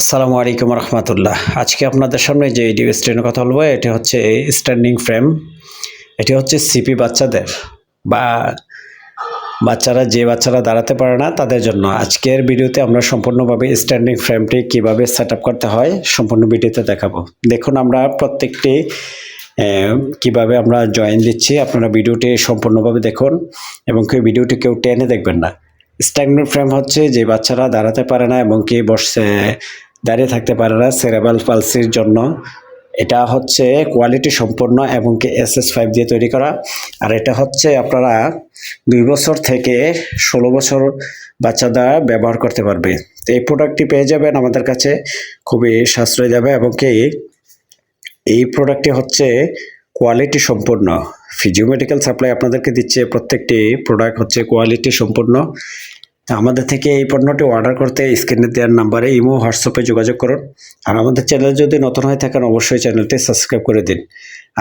আসসালামু আলাইকুম রহমতুল্লাহ। আজকে আপনাদের সামনে যে এডি স্ট্যান্ডের কথা বলব, এটি হচ্ছে স্ট্যান্ডিং ফ্রেম এটি হচ্ছে সিপি বাচ্চাদের বা বাচ্চারা যে বাচ্চারা দাঁড়াতে পারে না তাদের জন্য। আজকের ভিডিওতে আমরা সম্পূর্ণভাবে স্ট্যান্ডিং ফ্রেমটি কীভাবে সেট করতে হয় সম্পূর্ণ ভিডিওতে দেখাবো। দেখুন, আমরা প্রত্যেকটি কীভাবে আমরা জয়েন দিচ্ছি, আপনারা ভিডিওটি সম্পূর্ণভাবে দেখুন এবং কেউ ভিডিওটি কেউ টেনে দেখবেন না। স্ট্যান্ডিং ফ্রেম হচ্ছে যে বাচ্চারা দাঁড়াতে পারে না এবং কি বসে দাঁড়িয়ে থাকতে পারে না সেরেবাল পালসির জন্য। এটা হচ্ছে কোয়ালিটি সম্পন্ন এবং কি এস এস ফাইভ দিয়ে তৈরি করা। আর এটা হচ্ছে আপনারা দুই বছর থেকে ষোলো বছর বাচ্চারা ব্যবহার করতে পারবে। তো এই প্রোডাক্টটি পেয়ে যাবেন আমাদের কাছে। খুবই সাশ্রয় যাবে এবং কি এই প্রোডাক্টটি হচ্ছে কোয়ালিটি সম্পূর্ণ ফিজিও মেডিকেল সাপ্লাই আপনাদেরকে দিচ্ছে প্রত্যেকটি প্রোডাক্ট হচ্ছে কোয়ালিটি সম্পূর্ণ তা আমাদের থেকে এই পণ্যটি অর্ডার করতে স্ক্রিনে দেওয়ার নাম্বারে ইমো হোয়াটসঅ্যাপে যোগাযোগ করুন। আর আমাদের চ্যানেল যদি নতুন হয়ে থাকেন, অবশ্যই চ্যানেলটি সাবস্ক্রাইব করে দিন।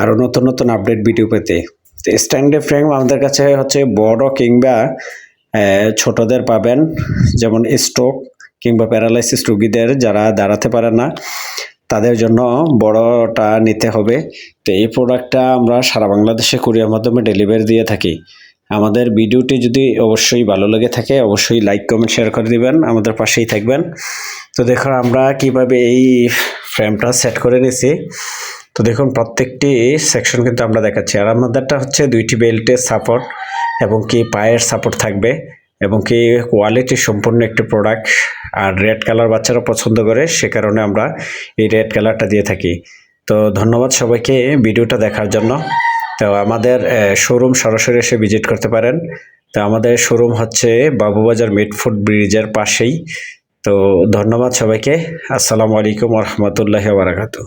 আরও নতুন নতুন আপডেট ভিডিও পেতে। তো স্ট্যান্ডে ফ্রেম আমাদের কাছে হচ্ছে বড় কিংবা ছোটদের পাবেন। যেমন স্ট্রোক কিংবা প্যারালাইসিস রুগীদের যারা দাঁড়াতে পারে না। তাদের জন্য বড়টা নিতে হবে। তো এই প্রোডাক্টটা আমরা সারা বাংলাদেশে কুরিয়ার মাধ্যমে ডেলিভারি দিয়ে থাকি। আমাদের ভিডিওটি যদি অবশ্যই ভালো লেগে থাকে, অবশ্যই লাইক কমেন্ট শেয়ার করে দিবেন। আমাদের পাশেই থাকবেন। তো দেখুন আমরা কীভাবে এই ফ্রেমটা সেট করে নিয়েছি। তো দেখুন, প্রত্যেকটি সেকশন কিন্তু আমরা দেখাচ্ছি। আর আমাদেরটা হচ্ছে দুইটি বেল্টের সাপোর্ট এবং কি পায়ের সাপোর্ট থাকবে। এবং কি কোয়ালিটি সম্পূর্ণ একটি প্রোডাক্ট আর রেড কালার বাচ্চারা পছন্দ করে, সে কারণে আমরা এই রেড কালারটা দিয়ে থাকি। তো ধন্যবাদ সবাইকে ভিডিওটা দেখার জন্য। তো আমাদের শোরুম সরাসরি এসে ভিজিট করতে পারেন। তো আমাদের শোরুম হচ্ছে বাবুবাজার মিটফুড ব্রিজের পাশেই। তো ধন্যবাদ সবাইকে। আসসালামু আলাইকুম রহমতুল্লাহ বারাকাতু